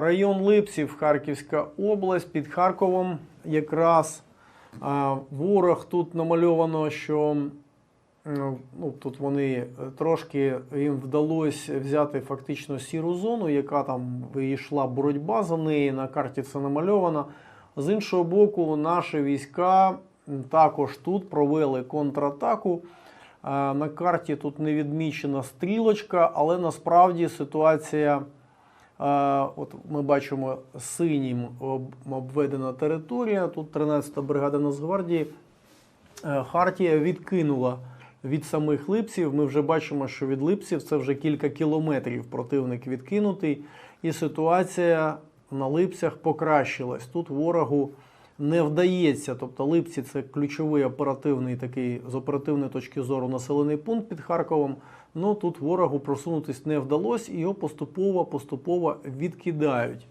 Район Липсів, Харківська область, під Харковом якраз ворог тут намальовано, що ну, тут вони е, трошки їм вдалося взяти фактично сіру зону, яка там йшла боротьба за неї. На карті це намальовано. З іншого боку, наші війська також тут провели контратаку. Е, На карті тут не відмічена стрілочка, але насправді ситуація. От ми бачимо синім обведена територія. Тут 13-та бригада Нацгвардії. Е, Хартія відкинула від самих липсів. Ми вже бачимо, що від липсів це вже кілька кілометрів противник відкинутий, і ситуація на липцях покращилась. Тут ворогу не вдається. Тобто липці це ключовий оперативний такий з оперативної точки зору населений пункт під Харковом. Ну тут ворогу просунутись не вдалося, і його поступово поступово відкидають.